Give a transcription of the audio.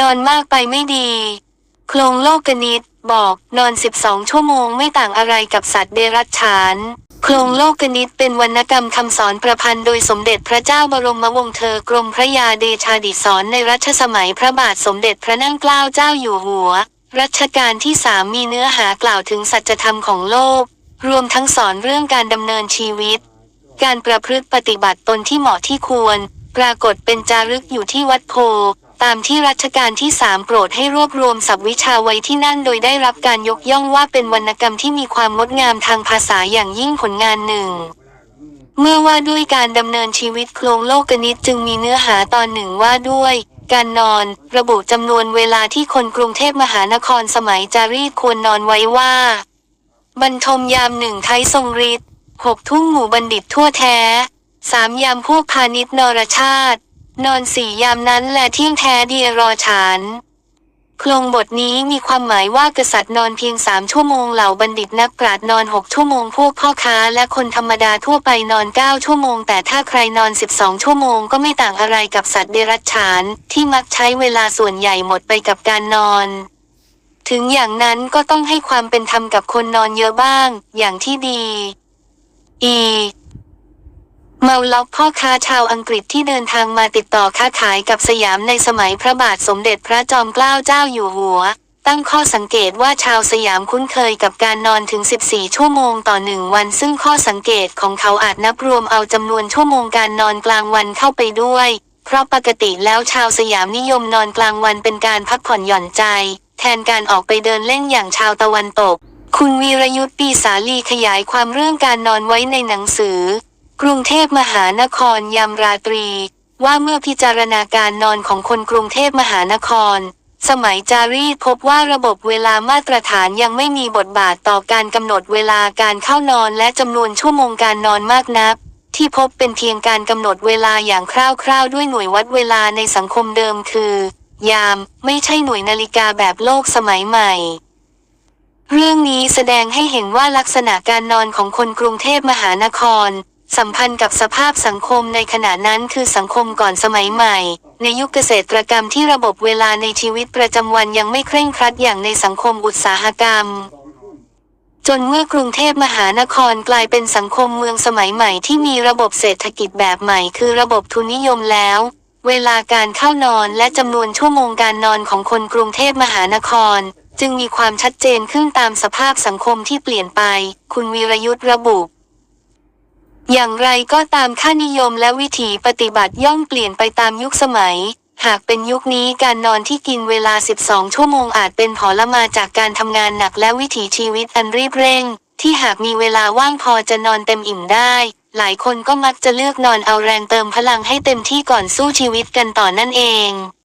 นอนมากไปไม่ดี โครงโลกนิตบอกนอน 12 ชั่วโมงไม่ต่างอะไรกับสัตว์เดรัจฉาน โครงโลกนิตเป็นวรรณกรรมคำสอนประพันธ์โดยสมเด็จพระเจ้าบรมวงศ์เธอกรมพระยาเดชาดิสรในรัชสมัยพระบาทสมเด็จพระนั่งเกล้าเจ้าอยู่หัว รัชกาลที่สามมีเนื้อหากล่าวถึงสัจธรรมของโลก รวมทั้งสอนเรื่องการดำเนินชีวิต การประพฤติปฏิบัติตนที่เหมาะที่ควร ปรากฏเป็นจารึกอยู่ที่วัดโพ ตามที่รัชกาลที่สามโปรดให้รวบรวมศัพท์วิชาไว้ที่นั่นโดยได้รับการยกย่องว่าเป็นวรรณกรรมที่มีความงดงามทางภาษาอย่างยิ่งผลงานหนึ่ง เมื่อว่าด้วยการดำเนินชีวิตโครงโลกนิตจึงมีเนื้อหาตอนหนึ่งว่าด้วยการนอน ระบุจำนวนเวลาที่คนกรุงเทพมหานครสมัยจารีตควรนอนไว้ว่า บรรทมยามหนึ่งไทยทรงฤทธิ์หกทุ่งหมู่บัณฑิตทั่วแท้สามยามพวกพาณิชย์นรชาติ นอนสี่ยามนั้นและเที่ยงแท้เดียรอฉานโครงบทนี้มีความหมายว่ากษัตริย์นอนเพียงสามชั่วโมงเหล่าบัณฑิตนักปราชญ์นอนหกชั่วโมงพวกพ่อค้าและคนธรรมดาทั่วไปนอนเก้าชั่วโมง แต่ถ้าใครนอนสิบสองชั่วโมงก็ไม่ต่างอะไรกับสัตว์เดรัจฉาน ที่มักใช้เวลาส่วนใหญ่หมดไปกับการนอน ถึงอย่างนั้นก็ต้องให้ความเป็นธรรมกับคนนอนเยอะบ้าง อย่างที่ดี อี เมาล็อกพ่อค้าชาวอังกฤษที่เดินทางมาติดต่อค้าขายกับสยามในสมัยพระบาทสมเด็จพระจอมเกล้าเจ้าอยู่หัว ตั้งข้อสังเกตว่าชาวสยามคุ้นเคยกับการนอนถึง 14 ชั่วโมงต่อหนึ่งวัน ซึ่งข้อสังเกตของเขาอาจนับรวมเอาจำนวนชั่วโมงการนอนกลางวันเข้าไปด้วย เพราะปกติแล้วชาวสยามนิยมนอนกลางวันเป็นการพักผ่อนหย่อนใจ แทนการออกไปเดินเล่นอย่างชาวตะวันตก คุณวีรยุทธ์ปีสาลีขยายความเรื่องการนอนไว้ในหนังสือ กรุงเทพมหานครยามราตรี ว่าเมื่อพิจารณาการนอนของคนกรุงเทพมหานคร สมัยจารีตพบว่าระบบเวลามาตรฐานยังไม่มีบทบาทต่อการกำหนดเวลาการเข้านอนและจำนวนชั่วโมงการนอนมากนัก ที่พบเป็นเพียงการกำหนดเวลาอย่างคร่าวๆ ด้วยหน่วยวัดเวลาในสังคมเดิมคือ ยามไม่ใช่หน่วยนาฬิกาแบบโลกสมัยใหม่เรื่องนี้แสดงให้เห็นว่าลักษณะการนอนของคนกรุงเทพมหานคร สัมพันธ์กับสภาพสังคมในขณะนั้นคือสังคมก่อนสมัยใหม่ ในยุคเกษตรกรรมที่ระบบเวลาในชีวิตประจำวันยังไม่เคร่งครัดอย่างในสังคมอุตสาหกรรม จนเมื่อกรุงเทพมหานครกลายเป็นสังคมเมืองสมัยใหม่ที่มีระบบเศรษฐกิจแบบใหม่ คือระบบทุนนิยมแล้ว เวลาการเข้านอนและจำนวนชั่วโมงการนอนของคนกรุงเทพมหานคร จึงมีความชัดเจนขึ้นตามสภาพสังคมที่เปลี่ยนไป คุณวีรยุทธ์ระบุ อย่างไรก็ตามค่านิยมและวิถีปฏิบัติย่อมเปลี่ยนไปตามยุคสมัย หากเป็นยุคนี้การนอนที่กินเวลา 12 ชั่วโมงอาจเป็นผลมาจากการทำงานหนักและวิถีชีวิตอันรีบเร่ง ที่หากมีเวลาว่างพอจะนอนเต็มอิ่มได้ หลายคนก็มักจะเลือกนอนเอาแรงเติมพลังให้เต็มที่ก่อนสู้ชีวิตกันต่อนั่นเอง